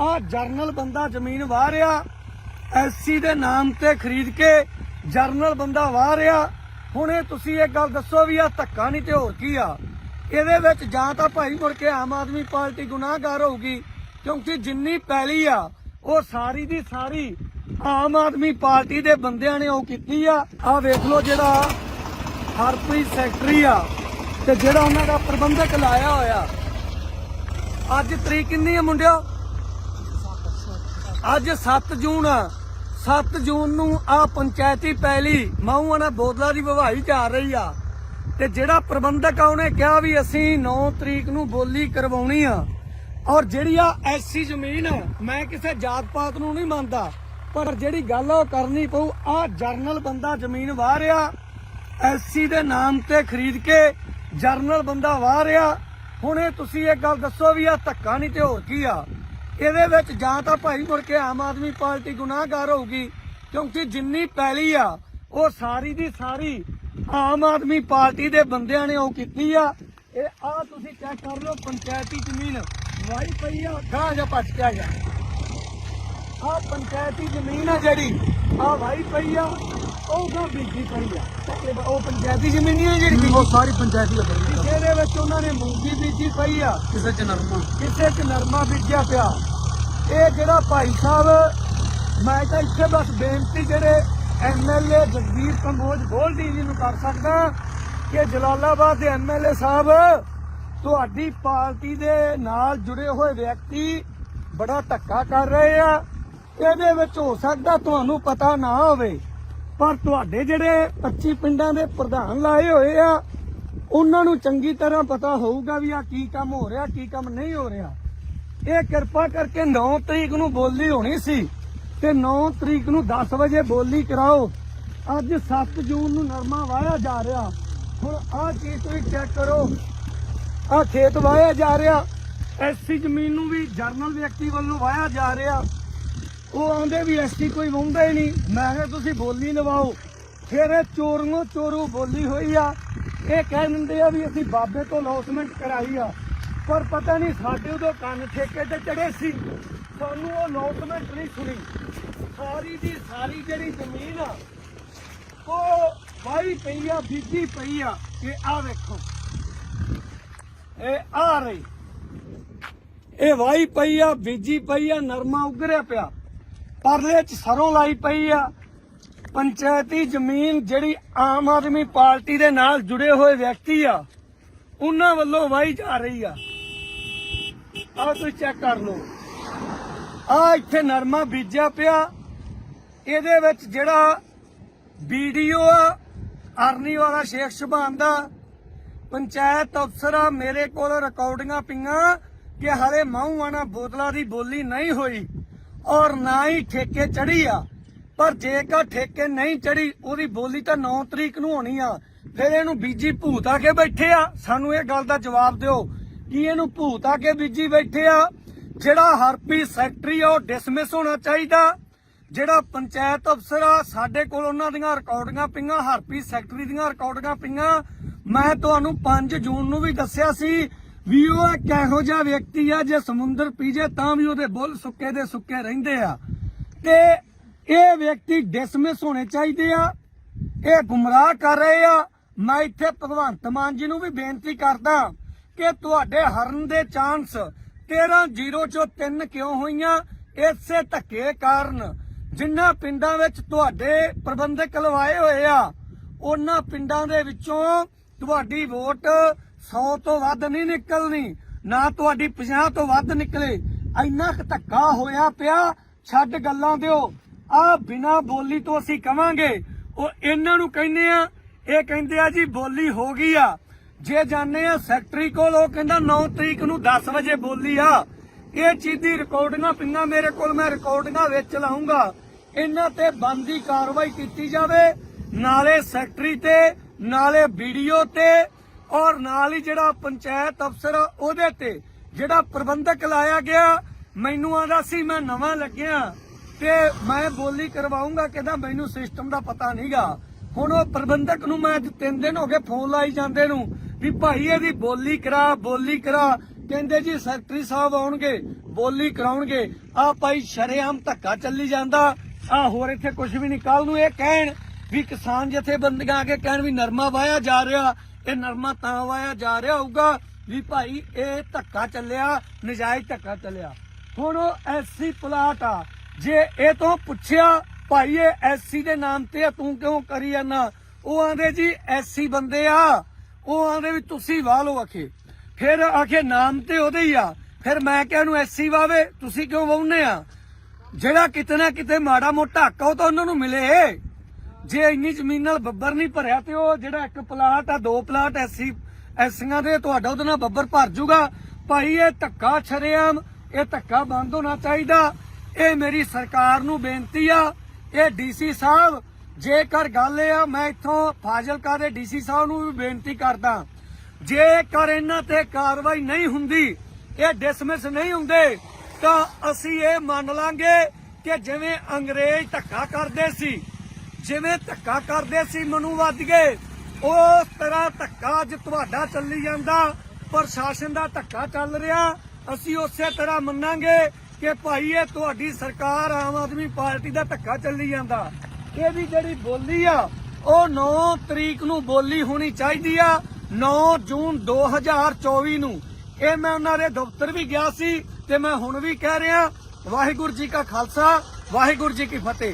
ਆ ਜਰਨਲ ਬੰਦਾ ਜ਼ਮੀਨ ਵਾਹ ਰਿਹਾ ਐਸਸੀ ਦੇ ਨਾਮ ਤੇ ਖਰੀਦ ਕੇ ਜਰਨਲ ਬੰਦਾ ਵਾਹ ਰਿਹਾ ਹੁਣ ਇਹ ਤੁਸੀਂ ਇਹ ਗੱਲ ਦੱਸੋ ਵੀ ਆ ਧੱਕਾ ਨਹੀਂ ਤੇ ਹੋਰ ਕੀ ਆ? ਇਹਦੇ ਵਿੱਚ ਜਾਂ ਤਾਂ ਭਾਈ ਮੁੜ ਕੇ ਆਮ ਆਦਮੀ ਪਾਰਟੀ ਗੁਨਾਹਗਾਰ ਹੋਊਗੀ, ਕਿਉਂਕਿ ਜਿੰਨੀ ਪੈਲੀ ਆ, ਉਹ ਸਾਰੀ ਦੀ ਸਾਰੀ ਆਮ ਆਦਮੀ ਪਾਰਟੀ ਦੇ ਬੰਦਿਆਂ ਨੇ ਉਹ ਕੀਤੀ ਆ। ਆ ਵੇਖ ਲਓ ਜਿਹੜਾ ਹਰਪ੍ਰੀਤ ਸੈਕਟਰੀ ਆ ਤੇ ਜਿਹੜਾ ਉਹਨਾਂ ਦਾ ਪ੍ਰਬੰਧਕ ਲਾਇਆ ਹੋਇਆ। ਅੱਜ ਤਰੀਕ ਕਿੰਨੀ ਆ ਮੁੰਡਿਓ? ਅੱਜ 7 ਜੂਨ ਆ। 7 ਜੂਨ ਨੂੰ ਆ ਪੰਚਾਇਤੀ ਪੈਲੀ ਮਾਹੂਆਣਾ ਬੋਦਲਾ ਦੀ ਵਿਭਾਈ ਜਾ ਰਹੀ ਆ। ਤੇ ਜਿਹੜਾ ਪ੍ਰਬੰਧਕ ਆ, ਉਹਨੇ ਕਿਹਾ ਵੀ ਅਸੀਂ 9 ਤਰੀਕ ਨੂੰ ਬੋਲੀ ਕਰਵਾਉਣੀ ਆ। ਔਰ ਜਿਹੜੀ ਆ ਐਸੀ ਜ਼ਮੀਨ, ਮੈਂ ਕਿਸੇ ਜਾਤ ਪਾਤ ਨੂੰ ਨਹੀਂ ਮੰਨਦਾ, ਪਰ ਜਿਹੜੀ ਗੱਲ ਆ ਉਹ ਕਰਨੀ ਪਊ। ਆ ਜਰਨਲ ਬੰਦਾ ਜ਼ਮੀਨ ਵਾਹ ਰਿਹਾ, ਐਸਸੀ ਦੇ ਨਾਮ ਤੇ ਖਰੀਦ ਕੇ ਜਰਨਲ ਬੰਦਾ ਵਾਹ ਰਿਹਾ। ਹੁਣ ਇਹ ਤੁਸੀਂ ਇਹ ਗੱਲ ਦੱਸੋ ਵੀ ਆ ਧੱਕਾ ਨਹੀਂ ਤੇ ਹੋਰ ਕੀ ਆ? ਇਹਦੇ ਵਿੱਚ ਜਾਂ ਤਾਂ ਭਾਈ ਮੁੜ ਕੇ ਆਮ ਆਦਮੀ ਪਾਰਟੀ ਗੁਨਾਹਗਾਰ ਹੋਊਗੀ, ਕਿਉਂਕਿ ਜਿੰਨੀ ਪੈਲੀ ਆ, ਉਹ ਸਾਰੀ ਦੀ ਸਾਰੀ ਆਮ ਆਦਮੀ ਪਾਰਟੀ ਦੇ ਬੰਦਿਆਂ ਨੇ ਉਹ ਕੀਤੀ ਆ। ਇਹ ਆ ਤੁਸੀਂ ਚੈੱਕ ਕਰ ਲਓ, ਪੰਚਾਇਤੀ ਜ਼ਮੀਨ ਵਾਈ ਪਈ ਆ ਗਾਂ ਜਾ ਭੱਜ ਕੇ ਆ ਆ ਪੰਚਾਇਤੀ ਜ਼ਮੀਨ ਆ ਜਿਹੜੀ ਆ ਵਾਈ ਪਈ ਆ। ਉਹ ਗਾਂ ਬੀਜੀ ਪਈ ਆ। ਤੇ ਉਹ ਪੰਚਾਇਤੀ ਜ਼ਮੀਨ ਨਹੀਂ ਹੈ ਜਿਹੜੀ ਉਹ ਸਾਰੀ ਪੰਚਾਇਤੀ ਦਾ ਬਣੀ ਜਿਹਦੇ ਵਿੱਚ ਉਹਨਾਂ ਨੇ ਮੂੰਗੀ ਬੀਜੀ ਪਈ ਆ। ਕਿਸੇ ਚ ਨਰਮਾ। ਕਿਸੇ ਚ ਨਰਮਾ ਬੀਜਿਆ ਪਿਆ। ਇਹ ਜਿਹੜਾ ਭਾਈ ਸਾਹਿਬ ਮੈਂ ਤਾਂ ਇੱਥੇ ਬਸ ਬੇਨਤੀ ਜਿਹੜੇ ਐਮਐਲਏ ਜਗਦੀਪ ਕੰਬੋਜ ਗੋਲਡੀ ਜੀ ਨੂੰ ਕਰ ਸਕਦਾ ਕਿ ਜਲਾਲਾਬਾਦ ਦੇ ਐਮਐਲਏ ਸਾਹਿਬ ਤੁਹਾਡੀ ਪਾਰਟੀ ਦੇ ਨਾਲ ਜੁੜੇ ਹੋਏ ਵਿਅਕਤੀ ਬੜਾ ਧੱਕਾ ਕਰ ਰਹੇ ਆ। ਇਹਦੇ ਵਿੱਚ ਹੋ ਸਕਦਾ ਤੁਹਾਨੂੰ ਪਤਾ ਨਾ ਹੋਵੇ। ਪਰ ਤੁਹਾਡੇ ਜਿਹੜੇ 25 ਪਿੰਡਾਂ ਦੇ ਪ੍ਰਧਾਨ ਲਾਏ ਹੋਏ ਆ, ਉਹਨਾਂ ਨੂੰ ਚੰਗੀ ਤਰ੍ਹਾਂ ਪਤਾ ਹੋਊਗਾ ਵੀ ਆ ਕੀ ਕੰਮ ਹੋ ਰਿਹਾ, ਕੀ ਕੰਮ ਨਹੀਂ ਹੋ ਰਿਹਾ। ਇਹ ਕਿਰਪਾ ਕਰਕੇ 9 ਤਰੀਕ ਨੂੰ ਬੋਲੀ ਹੋਣੀ ਸੀ ਤੇ 9 ਤਰੀਕ ਨੂੰ 10 ਵਜੇ ਬੋਲੀ ਕਰਾਓ। ਅੱਜ 7 ਜੂਨ ਨੂੰ ਨਰਮਾ ਵਾਇਆ ਜਾ ਰਿਹਾ। ਹੁਣ ਆਹ ਚੀਜ਼ ਤੁਸੀਂ ਚੈੱਕ ਕਰੋ। ਆਹ ਖੇਤ ਵਾਇਆ ਜਾ ਰਿਹਾ। ਐਸੀ ਜ਼ਮੀਨ ਨੂੰ ਵੀ, ਜਰਨਲ ਵਿਅਕਤੀ ਵੱਲੋਂ ਵਾਇਆ ਜਾ ਰਿਹਾ। ਉਹ ਆਉਂਦੇ ਵੀ ਐਸਟੀ ਕੋਈ ਵਾਉਂਦਾ ਹੀ ਨਹੀਂ। ਮੈਂ ਕਿਹਾ, ਤੁਸੀਂ ਬੋਲੀ ਲਵਾਓ। ਫਿਰ ਇਹ ਚੋਰੀਓ ਚੋਰੂ ਬੋਲੀ ਹੋਈ ਆ। ਇਹ ਕਹਿ ਦਿੰਦੇ ਆ ਵੀ ਅਸੀਂ ਬਾਬੇ ਤੋਂ ਲੌਸਮੈਂਟ ਕਰਾਈ ਆ। ਪਰ ਪਤਾ ਨਹੀਂ ਸਾਡੇ ਉਦੋਂ ਕੰਨ ਠੇਕੇ ਤੇ ਚੜੇ ਸੀ। ਸਾਨੂੰ ਉਹ ਲੌਸਮੈਂਟ ਨਹੀਂ ਸੁਣੀ। ਸਾਰੀ ਦੀ ਸਾਰੀ ਜਿਹੜੀ ਜ਼ਮੀਨ ਆ, ਉਹ ਵਾਈ ਪਈ ਆ, ਬੀਜੀ ਪਈ ਆ। ਇਹ ਆ ਵੇਖੋ। ਇਹ ਆ ਰਹੀ। ਇਹ ਵਾਈ ਪਈ ਆ, ਬੀਜੀ ਪਈ ਆ, ਨਰਮਾ ਉਗਰਿਆ ਪਿਆ। ਪਰਲੇ ਚ ਸਰੋਂ ਲਾਈ ਪਈ ਆ। ਪੰਚਾਇਤੀ ਜ਼ਮੀਨ ਜਿਹੜੀ ਆਮ ਆਦਮੀ ਪਾਰਟੀ ਦੇ ਨਾਲ ਜੁੜੇ ਹੋਏ ਵਿਅਕਤੀ ਆ, ਉਹਨਾਂ ਵੱਲੋਂ ਵਾਈ ਜਾ ਰਹੀ ਆ। ਆਹ ਤੁਸੀਂ ਚੈੱਕ ਕਰ ਲਓ। ਆ ਇੱਥੇ ਨਰਮਾ ਬੀਜਿਆ ਪਿਆ। ਇਹਦੇ ਵਿੱਚ ਜਿਹੜਾ ਵੀਡੀਓ ਆ, ਅਰਨੀ ਵਾਲਾ ਸ਼ੇਖ ਸ਼ਬਾਨ ਦਾ, ਪੰਚਾਇਤ ਅਫਸਰ ਆ, ਮੇਰੇ ਕੋਲ ਰਿਕਾਰਡਿੰਗਾਂ ਪਈਆਂ ਕਿ ਹਲੇ ਮਾਹੂਆਣਾ ਬੋਤਲਾ ਦੀ ਬੋਲੀ ਨਹੀਂ ਹੋਈ। ਔਰ ਨਾ ਹੀ ਠੇਕੇ ਚੜੀ ਆ। ਪਰ ਜੇਕਰ ਠੇਕੇ ਨਹੀਂ ਚੜੀ ਉਹਦੀ ਬੋਲੀ ਤਾਂ 9 ਤਰੀਕ ਨੂੰ ਹੋਣੀ ਆ। ਫਿਰ ਇਹਨੂੰ ਬੀਜੀ ਭੂਤ ਆ ਕੇ ਬੈਠੇ ਆ। ਸਾਨੂੰ ਇਹ ਗੱਲ ਦਾ ਜਵਾਬ ਦਿਓ ਕਿ ਇਹਨੂੰ ਭੂਤ ਆ ਕੇ ਬੀਜੀ ਬੈਠੇ ਆ। ਜਿਹੜਾ ਹਰਪੀ ਸੈਕਟਰੀ ਆ, ਉਹ ਡਿਸਮਿਸ ਹੋਣਾ ਚਾਹੀਦਾ। ਜਿਹੜਾ ਪੰਚਾਇਤ ਅਫਸਰ ਆ, ਸਾਡੇ ਕੋਲ ਉਹਨਾਂ ਦੀਆਂ ਰਿਕਾਰਡਿੰਗਾਂ ਪਈਆਂ ਹਰਪੀ ਸੈਕਟਰੀ ਦੀਆਂ ਰਿਕਾਰਡਿੰਗਾਂ ਪਈਆਂ। ਮੈਂ ਤੁਹਾਨੂੰ 5 ਜੂਨ ਨੂੰ ਵੀ ਦੱਸਿਆ ਸੀ ਵੀ ਉਹ ਇੱਕ ਇਹੋ ਜਿਹਾ ਵਿਅਕਤੀ ਆ ਜੇ ਸਮੁੰਦਰ ਪੀਜੇ ਤਾਂ ਵੀ ਉਹਦੇ ਬੁੱਲ ਸੁੱਕੇ ਦੇ ਸੁੱਕੇ ਰਹਿੰਦੇ ਆ। ਤੇ ਇਹ ਵਿਅਕਤੀ ਡਿਸਮਿਸ ਹੋਣੇ ਚਾਹੀਦੇ ਆ। ਇਹ ਗੁੰਮਰਾਹ ਕਰ ਰਹੇ ਆ। ਮੈਂ ਇੱਥੇ ਭਗਵੰਤ ਮਾਨ ਜੀ ਨੂੰ ਵੀ ਬੇਨਤੀ ਕਰਦਾ ਕਿ ਤੁਹਾਡੇ ਹਰਨ ਦੇ ਚਾਂਸ 13-0 ਚੋਂ 3 ਕਿਉਂ ਹੋਈਆਂ? ਇਸੇ ਧੱਕੇ ਕਾਰਨ ਜਿਨ੍ਹਾਂ ਪਿੰਡਾਂ ਵਿੱਚ ਤੁਹਾਡੇ ਪ੍ਰਬੰਧਕ ਲਵਾਏ ਹੋਏ ਆ, ਉਹਨਾਂ ਪਿੰਡਾਂ ਦੇ ਵਿੱਚੋਂ ਤੁਹਾਡੀ ਵੋਟ 100 ਤੋਂ ਵੱਧ ਨਹੀਂ ਨਿਕਲਣੀ, ਨਾ ਤੁਹਾਡੀ 50 ਤੋਂ ਵੱਧ ਨਿਕਲੇ। ਇੰਨਾ ਕੁ ਧੱਕਾ ਹੋਇਆ ਪਿਆ, ਛੱਡ ਗੱਲਾਂ ਦਿਓ। ਆ ਬਿਨਾ ਬੋਲੀ ਤੋਂ ਅਸੀਂ ਕਵਾਂਗੇ। ਉਹ ਇਹਨਾਂ ਨੂੰ ਕਹਿੰਦੇ ਆ, ਇਹ ਕਹਿੰਦੇ ਆ ਜੀ ਬੋਲੀ ਹੋ ਗਈ ਆ। ਜੇ ਜਾਣੇ ਆ ਸੈਕਟਰੀ ਕੋਲ, ਉਹ ਕਹਿੰਦਾ 9 ਤਰੀਕ ਨੂੰ 10 ਵਜੇ ਬੋਲੀ ਆ। ਇਹ ਚੀਜ਼ ਦੀ ਰਿਕਾਰਡਿੰਗਾਂ ਪਿੰਨਾਂ ਮੇਰੇ ਕੋਲ, ਮੈਂ ਰਿਕਾਰਡਿੰਗਾਂ ਵਿੱਚ ਲਾਉਂਗਾ। ਇਹਨਾਂ ਤੇ ਬੰਦੀ ਕਾਰਵਾਈ ਕੀਤੀ ਜਾਵੇ, ਨਾਲੇ ਸੈਕਟਰੀ ਤੇ, ਨਾਲੇ ਵੀਡੀਓ ਤੇ ਔਰ ਨਾਲ ਹੀ ਜਿਹੜਾ ਪੰਚਾਇਤ ਅਫਸਰ ਉਹਦੇ ਤੇ ਜਿਹੜਾ ਪ੍ਰਬੰਧਕ ਲਾਇਆ ਗਿਆ, ਮੈਨੂੰ ਆਂਦਾ ਸੀ, ਮੈਂ ਨਵਾਂ ਲੱਗਿਆ ਤੇ ਮੈਂ ਬੋਲੀ ਕਰਵਾਉਂਗਾ ਕਹਿੰਦਾ ਮੈਨੂੰ ਸਿਸਟਮ ਦਾ ਪਤਾ ਨਹੀਂਗਾ। ਹੁਣ ਉਹ ਪ੍ਰਬੰਧਕ ਨੂੰ ਮੈਂ ਅੱਜ 3 ਦਿਨ ਹੋ ਗਏ ਫੋਨ ਲਾਈ ਜਾਂਦੇ ਨੂੰ ਵੀ ਭਾਈ ਇਹਦੀ ਬੋਲੀ ਕਰਾ ਬੋਲੀ ਕਰਾ। ਕਹਿੰਦੇ ਜੀ ਸੈਕਟਰੀ ਸਾਹਿਬ ਆਉਣਗੇ, ਬੋਲੀ ਕਰਾਉਣਗੇ। ਆ ਭਾਈ ਸ਼ਰੇਆਮ ਧੱਕਾ ਚੱਲੀ ਜਾਂਦਾ। ਆ ਹੋਰ ਇੱਥੇ ਕੁਝ ਵੀ ਨਹੀਂ। ਕੱਲ ਨੂੰ ਇਹ ਕਹਿਣ ਵੀ ਕਿਸਾਨ ਜਥੇਬੰਦੀਆਂ ਆ ਕੇ ਕਹਿਣ ਵੀ ਨਰਮਾ ਵਾਇਆ ਜਾ ਰਿਹਾ। ਇਹ ਨਰਮਾ ਤਾਂ ਵਾਇਆ ਜਾ ਰਿਹਾ ਹੋਊਗਾ ਵੀ ਭਾਈ ਇਹ ਧੱਕਾ ਚੱਲਿਆ, ਨਜਾਇਜ਼ ਧੱਕਾ ਚੱਲਿਆ। ਹੁਣ ਉਹ ਐਸਸੀ ਪਲਾਟ ਆ। ਜੇ ਇਹ ਤੋਂ ਪੁੱਛਿਆ, ਭਾਈ ਇਹ ਐਸਸੀ ਦੇ ਨਾਮ ਤੇ ਆ, ਤੂੰ ਕਿਉਂ ਕਰੀ ਜਾਂਦਾ? ਉਹ ਆਂਦੇ ਜੀ, ਐਸਸੀ ਬੰਦੇ ਆ। ਉਹ ਆਂਦੇ ਵੀ ਤੁਸੀਂ ਵਾਹ ਲਓ ਆਖੇ। ਫਿਰ ਆਖੇ, ਨਾਮ ਤੇ ਉਹਦੇ ਹੀ ਆ। ਫਿਰ ਮੈਂ ਕਿਹਾ ਨੂੰ ਐਸਸੀ ਵਾਵੇ ਤੁਸੀਂ ਕਿਉਂ ਵਾਹੁੰਦੇ ਆ? ਜਿਹੜਾ ਕਿਤੇ ਨਾ ਕਿਤੇ ਮਾੜਾ ਮੋਟਾ ਹੱਕ ਆ, ਉਹ ਤਾਂ ਉਹਨਾਂ ਨੂੰ ਮਿਲੇ। ਜੇ ਇੰਨੀ ਜ਼ਮੀਨ ਨਾਲ ਬੱਬਰ ਨਹੀਂ ਭਰਿਆ ਤੇ ਉਹ ਜਿਹੜਾ ਇੱਕ ਪਲਾਟ ਆ, ਦੋ ਪਲਾਟ ਐਸੀ, ਐਸੀਆਂ ਦੇ, ਤੁਹਾਡਾ ਉਹਦੇ ਨਾਲ ਬੱਬਰ ਭਰ ਜੂਗਾ। ਭਾਈ, ਇਹ ਧੱਕਾ ਛਰੇਆਮ, ਇਹ ਧੱਕਾ ਬੰਦ ਹੋਣਾ ਚਾਹੀਦਾ। ਇਹ ਮੇਰੀ ਸਰਕਾਰ ਨੂੰ ਬੇਨਤੀ ਆ, ਇਹ ਡੀਸੀ ਸਾਹਿਬ, ਜੇਕਰ ਗੱਲ ਇਹ ਆ, ਮੈਂ ਇੱਥੋਂ ਫਾਜ਼ਿਲਕਾ ਦੇ ਡੀਸੀ ਸਾਹਿਬ ਨੂੰ ਵੀ ਬੇਨਤੀ ਕਰਦਾ। ਜੇਕਰ ਇਹਨਾਂ ਤੇ ਕਾਰਵਾਈ ਨਹੀਂ ਹੁੰਦੀ, ਇਹ ਡਿਸਮਿਸ ਨਹੀਂ ਹੁੰਦੇ, ਤਾਂ ਅਸੀਂ ਇਹ ਮੰਨ ਲਾਂਗੇ ਕਿ ਜਿਵੇਂ ਅੰਗਰੇਜ਼ ਧੱਕਾ ਕਰਦੇ ਸੀ ਜਿਵੇਂ ਧੱਕਾ ਕਰਦੇ ਸੀ ਮਨੂਵਾਦੀਏ ਉਸ ਤਰ੍ਹਾਂ ਧੱਕਾ ਅੱਜ ਤੁਹਾਡਾ ਚੱਲੀ ਜਾਂਦਾ। ਪ੍ਰਸ਼ਾਸਨ ਦਾ ਧੱਕਾ ਚੱਲ ਰਿਹਾ। ਅਸੀਂ ਉਸੇ ਤਰ੍ਹਾਂ ਮੰਨਾਂਗੇ ਕਿ ਭਾਈ, ਇਹ ਤੁਹਾਡੀ ਸਰਕਾਰ ਆਮ ਆਦਮੀ ਪਾਰਟੀ ਦਾ ਧੱਕਾ ਚੱਲੀ ਜਾਂਦਾ। ਇਹ ਵੀ ਜਿਹੜੀ ਬੋਲੀ ਆ, ਉਹ 9 ਤਰੀਕ ਨੂੰ ਬੋਲੀ ਹੋਣੀ ਚਾਹੀਦੀ ਆ 9 ਜੂਨ 2024 ਨੂੰ। ਇਹ ਮੈਂ ਉਹਨਾਂ ਦੇ ਦਫ਼ਤਰ ਵੀ ਗਿਆ ਸੀ ਤੇ ਮੈਂ ਹੁਣ ਵੀ ਕਹਿ ਰਿਹਾ, ਵਾਹਿਗੁਰੂ ਜੀ ਕਾ ਖਾਲਸਾ, ਵਾਹਿਗੁਰੂ ਜੀ ਕੀ ਫਤਿਹ।